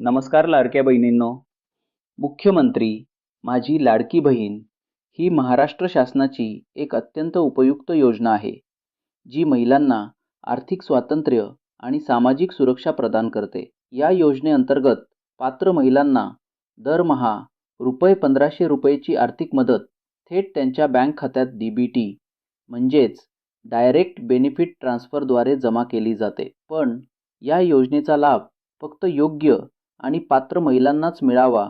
नमस्कार लाडक्या बहिणींनो. मुख्यमंत्री माझी लाडकी बहीण ही महाराष्ट्र शासनाची एक अत्यंत उपयुक्त योजना आहे जी महिलांना आर्थिक स्वातंत्र्य आणि सामाजिक सुरक्षा प्रदान करते. या योजनेअंतर्गत पात्र महिलांना दरमहा रुपये पंधराशे रुपयेची आर्थिक मदत थेट त्यांच्या बँक खात्यात डी बी टी म्हणजेच डायरेक्ट बेनिफिट ट्रान्स्फरद्वारे जमा केली जाते. पण या योजनेचा लाभ फक्त योग्य आणि पात्र महिलांनाच मिळावा.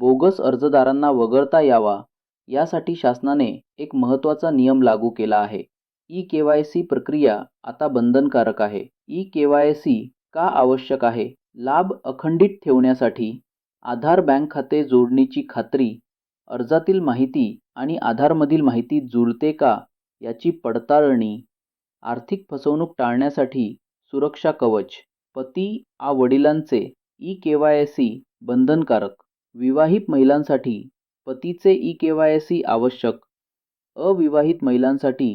बोगस अर्जदारांना वगळता यावा यासाठी शासनाने एक महत्त्वाचा नियम लागू केला आहे. ई के वाय सी प्रक्रिया आता बंधनकारक आहे. ई के वाय सी का आवश्यक आहे? लाभ अखंडित ठेवण्यासाठी आधार बँक खाते जोडणीची खात्री अर्जातील माहिती आणि आधारमधील माहिती जुळते का याची पडताळणी आर्थिक फसवणूक टाळण्यासाठी सुरक्षा कवच पती आ वडिलांचे ई के वाय सी बंधनकारक विवाहित महिलांसाठी पतीचे ई के वाय सी आवश्यक. अविवाहित महिलांसाठी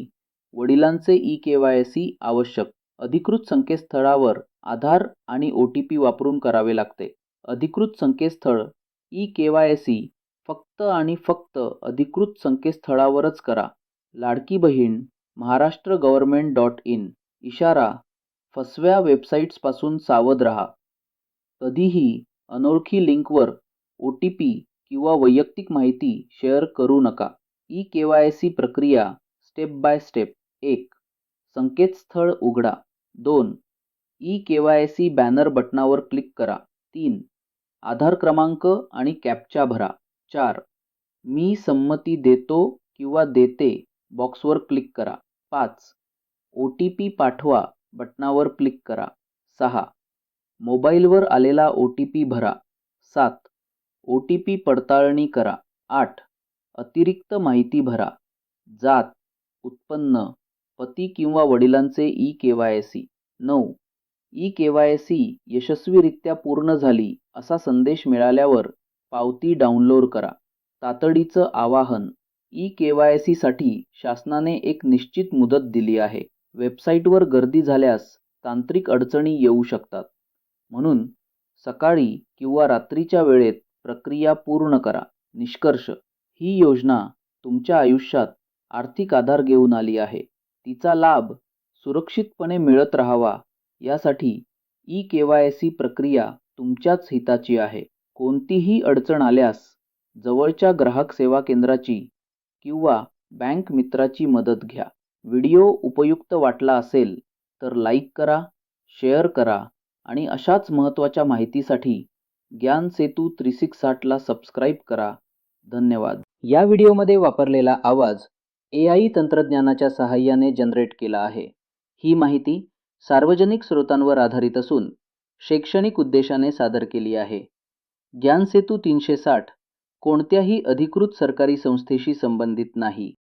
वडिलांचे ई के वाय सी आवश्यक. अधिकृत संकेतस्थळावर आधार आणि ओ टी पी वापरून करावे लागते. अधिकृत संकेतस्थळ ई के वाय सी फक्त आणि फक्त अधिकृत संकेतस्थळावरच करा. Ladki Bahin Maharashtra government dot in. इशारा फसव्या वेबसाईट्सपासून सावध रहा. कधीही अनोळखी लिंकवर ओ टी पी किंवा वैयक्तिक माहिती शेअर करू नका. ई के वाय सी प्रक्रिया स्टेप बाय स्टेप. एक संकेतस्थळ उघडा. दोन E K Y C banner बटणावर क्लिक करा. तीन आधार क्रमांक आणि कॅप्चा भरा. चार मी संमती देतो किंवा देते बॉक्सवर क्लिक करा. पाच ओ टी पी पाठवा बटनावर क्लिक करा. सहा मोबाईलवर आलेला ओ टी पी भरा. सात. ओ टी पी पडताळणी करा. आठ. अतिरिक्त माहिती भरा. जात. उत्पन्न. पती किंवा वडिलांचे ई के वाय सी. नऊ. ई के वाय सी यशस्वीरित्या पूर्ण झाली असा संदेश मिळाल्यावर पावती डाउनलोड करा. तातडीचं आवाहन. ई के वाय सीसाठी शासनाने एक निश्चित मुदत दिली आहे. वेबसाईटवर गर्दी झाल्यास तांत्रिक अडचणी येऊ शकतात. म्हणून सकाळी किंवा रात्रीच्या वेळेत प्रक्रिया पूर्ण करा. निष्कर्ष ही योजना तुमच्या आयुष्यात आर्थिक आधार घेऊन आली आहे. तिचा लाभ सुरक्षितपणे मिळत राहावा. यासाठी ई के वाय सी प्रक्रिया तुमच्याच हिताची आहे. कोणतीही अडचण आल्यास जवळच्या ग्राहक सेवा केंद्राची किंवा बँक मित्राची मदत घ्या. व्हिडिओ उपयुक्त वाटला असेल तर लाईक करा शेअर करा आणि अशाच महत्त्वाच्या माहितीसाठी ज्ञान सेतू थ्री सिक्स साठला सबस्क्राईब करा. धन्यवाद. या व्हिडिओमध्ये वापरलेला आवाज ए आय तंत्रज्ञानाच्या सहाय्याने जनरेट केला आहे. ही माहिती सार्वजनिक स्रोतांवर आधारित असून शैक्षणिक उद्देशाने सादर केली आहे. ज्ञानसेतू तीनशे साठ कोणत्याही अधिकृत सरकारी संस्थेशी संबंधित नाही.